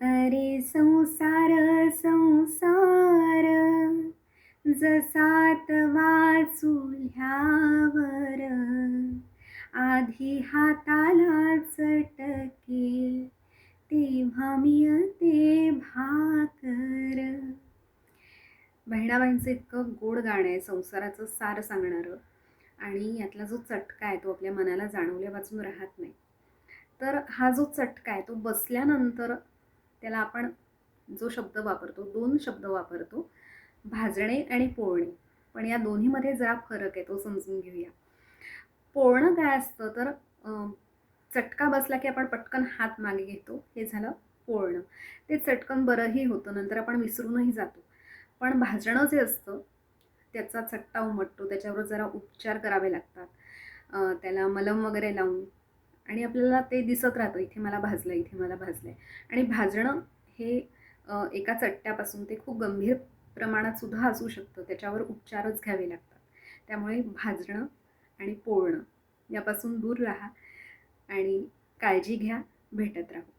अरे संसार संसार जसात वाचुल्यावर आधी हाताला चटके तेव्हा ते भाकर. बहिणाबाईंचं इतकं गोड गाणं आहे संसाराचं सार सांगणारं. आणि यातला जो चटका आहे तो आपल्या मनाला जाणवल्या वाचून राहत नाही. तर हा जो चटका आहे तो बसल्यानंतर त्याला आपण जो शब्द वापरतो दोन शब्द वापरतो भाजणे आणि पोळणे. पण या दोन्हीमध्ये जरा फरक आहे तो समजून घेऊया. पोळणं काय असतं तर चटका बसला की आपण पटकन हात मागे घेतो हे झालं पोळणं. ते चटकन बरंही होतं नंतर आपण विसरूनही जातो. पण भाजणं जे असतं त्याचा चट्टा उमटतो त्याच्यावर जरा उपचार करावे लागतात. त्याला मलम वगैरे लावून आणि आपल्याला ते दिसत राहतं इथे मला भाजलं इथे मला भाजलं आहे आणि भाजणं हे एका चट्ट्यापासून ते खूप गंभीर प्रमाणात सुद्धा असू शकतं. त्याच्यावर उपचारच घ्यावे लागतात. त्यामुळे भाजणं आणि पोळणं यापासून दूर राहा आणि काळजी घ्या भेटत राहू.